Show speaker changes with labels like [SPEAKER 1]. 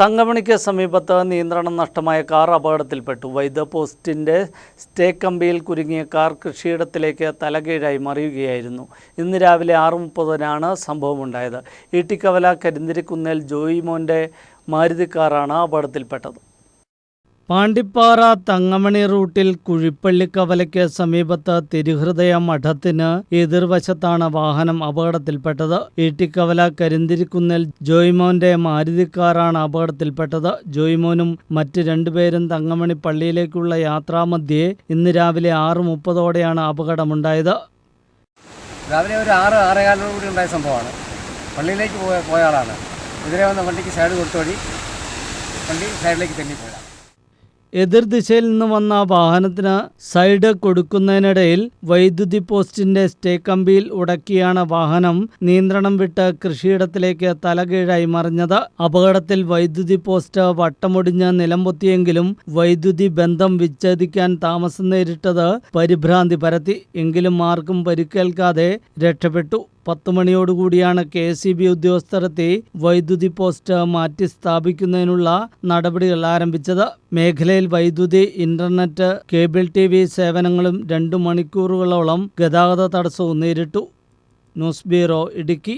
[SPEAKER 1] തങ്കമണിക്ക് സമീപത്ത് നിയന്ത്രണം നഷ്ടമായ കാർ അപകടത്തിൽപ്പെട്ടു. വൈദ്യ പോസ്റ്റിന്റെ സ്റ്റേ കമ്പിയിൽ കുരുങ്ങിയ കാർ കൃഷിയിടത്തിലേക്ക് തലകീഴായി മറിയുകയായിരുന്നു. ഇന്ന് രാവിലെ ആറ് മുപ്പതിനാണ് സംഭവമുണ്ടായത്. ഈട്ടിക്കവല കരിന്തിരിക്കുന്നേൽ ജോയിമോന്റെ മാരുതി കാറാണ് അപകടത്തിൽപ്പെട്ടത്. പാണ്ടിപ്പാറ തങ്ങമണി റൂട്ടിൽ കുഴിപ്പള്ളിക്കവലയ്ക്ക് സമീപത്ത് തിരുഹൃദയ മഠത്തിന് എതിർവശത്താണ് വാഹനം അപകടത്തിൽപ്പെട്ടത്. ഈട്ടിക്കവല കരിന്തിരിക്കുന്നൽ ജോയ്മോന്റെ മാരുതിക്കാറാണ് അപകടത്തിൽപ്പെട്ടത്. ജോയ്മോനും മറ്റ് രണ്ടുപേരും തങ്ങമണി പള്ളിയിലേക്കുള്ള യാത്രാമധ്യേ ഇന്ന് രാവിലെ ആറ് മുപ്പതോടെയാണ് അപകടമുണ്ടായത്.
[SPEAKER 2] രാവിലെ ഒരു ആറ് ആറേകാലോട് കൂടി ഉണ്ടായ സംഭവമാണ്. പള്ളിയിലേക്ക് പോയ പോയ ആളാണ്. എതിരെ വന്ന വണ്ടിക്ക് സൈഡ് കൊടുത്ത വഴി വണ്ടി സൈഡിലേക്ക് തെന്നിപ്പോയതാണ്.
[SPEAKER 1] എതിർദിശയിൽ നിന്ന് വന്ന വാഹനത്തിന് സൈഡ് കൊടുക്കുന്നതിനിടയിൽ വൈദ്യുതി പോസ്റ്റിന്റെ സ്റ്റേ കമ്പിയിൽ ഉടക്കിയാണ് വാഹനം നിയന്ത്രണം വിട്ട് കൃഷിയിടത്തിലേക്ക് തലകീഴായി മറിഞ്ഞത്. അപകടത്തിൽ വൈദ്യുതി പോസ്റ്റ് വട്ടമൊടിഞ്ഞ് നിലംപൊത്തിയെങ്കിലും വൈദ്യുതി ബന്ധം വിച്ഛേദിക്കാൻ താമസം നേരിട്ടത് പരിഭ്രാന്തി പരത്തി. എങ്കിലും ആർക്കും പരിക്കേൽക്കാതെ രക്ഷപ്പെട്ടു. പത്ത് മണിയോടുകൂടിയാണ് കെ എസ് സി ബി ഉദ്യോഗസ്ഥരെത്തി വൈദ്യുതി പോസ്റ്റ് മാറ്റി സ്ഥാപിക്കുന്നതിനുള്ള നടപടികൾ ആരംഭിച്ചത്. മേഖലയിൽ വൈദ്യുതി ഇന്റർനെറ്റ് കേബിൾ ടി വി സേവനങ്ങളും രണ്ടു മണിക്കൂറുകളോളം ഗതാഗത തടസ്സവും നേരിട്ടു. News bureau Idukki.